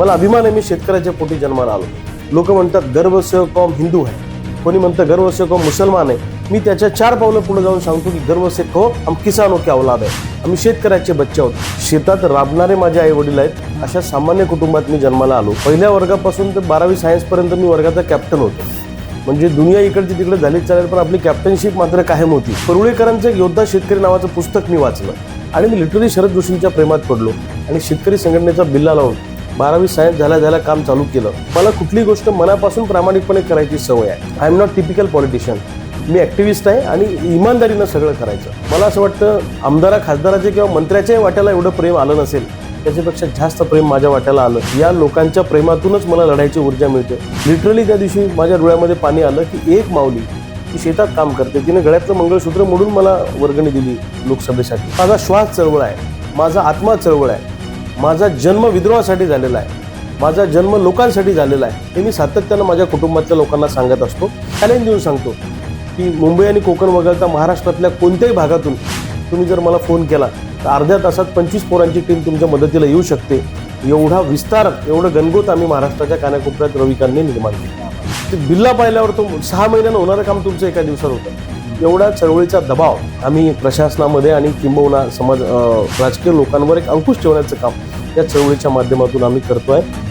मला अभिमान आहे मी शेतकऱ्याच्या पोटी जन्माला आलो. लोक म्हणतात गर्व से कौम हिंदू आहे कोणी म्हणतं गर्व से कौम मुसलमान आहे मी त्याच्या चार पावलं पुढे जाऊन सांगतो की गर्व से कौम हम किसानो की अवलाद आहे आम्ही शेतकऱ्याचे बच्चे आहोत. शेतात राबणारे माझे आई वडील आहेत. अशा सामान्य कुटुंबात मी जन्माला आलो. पहिल्या वर्गापासून ते बारावी सायन्सपर्यंत मी वर्गाचा कॅप्टन होतो. म्हणजे दुनिया इकडची तिकडे झालीच चालेल पण आपली कॅप्टनशिप मात्र कायम होती. परुळेकरांचं एक योद्धा शेतकरी नावाचं पुस्तक मी वाचलं. आणि मी लिटरली शरद जोशींच्या प्रेमात पडलो. आणि शेतकरी संघटनेचा बिल्ला लावून बारावी सायन्स झाल्या झाल्या काम चालू केलं. मला कुठली गोष्ट मनापासून प्रामाणिकपणे करायची सवय आहे. I am not typical politician me activist आहे आणि इमानदारीनं सगळं करायचं. मला असं वाटतं आमदारा खासदाराचे किंवा मंत्र्याच्याही वाट्याला एवढं प्रेम आलं नसेल त्याच्यापेक्षा जास्त प्रेम माझ्या वाट्याला आलं. या लोकांच्या प्रेमातूनच मला लढायची ऊर्जा मिळते. लिटरली त्या दिवशी माझ्या डोळ्यामध्ये पाणी आलं की एक माऊली ती शेतात काम करते. तिने गळ्यातलं मंगळसूत्र मोडून मला वर्गणी दिली लोकसभेसाठी. माझा श्वास चळवळ आहे. माझा आत्मा चळवळ आहे. माझा जन्म विद्रोहासाठी झालेला आहे. माझा जन्म लोकांसाठी झालेला आहे. हे मी सातत्यानं माझ्या कुटुंबातल्या लोकांना सांगत असतो. चॅलेंज देऊन सांगतो की मुंबई आणि कोकण वगळता महाराष्ट्रातल्या कोणत्याही भागातून तुम्ही जर मला फोन केला तर अर्ध्या तासात पंचवीस पोरांची टीम तुमच्या मदतीला येऊ शकते. एवढा विस्तार एवढं गणगोत आम्ही महाराष्ट्राच्या कानाकोपऱ्यात रविकांनी निर्माण केला. ते बिल्ला पाहिल्यावर तो सहा महिन्यानं होणारं काम तुमचं एका दिवसात होतं. एवढा चळवळीचा दबाव आम्ही प्रशासनामध्ये आणि किंबहुना समाज राजकीय लोकांवर एक अंकुश ठेवण्याचं काम या चळवळीच्या माध्यमातून आम्ही करतो आहे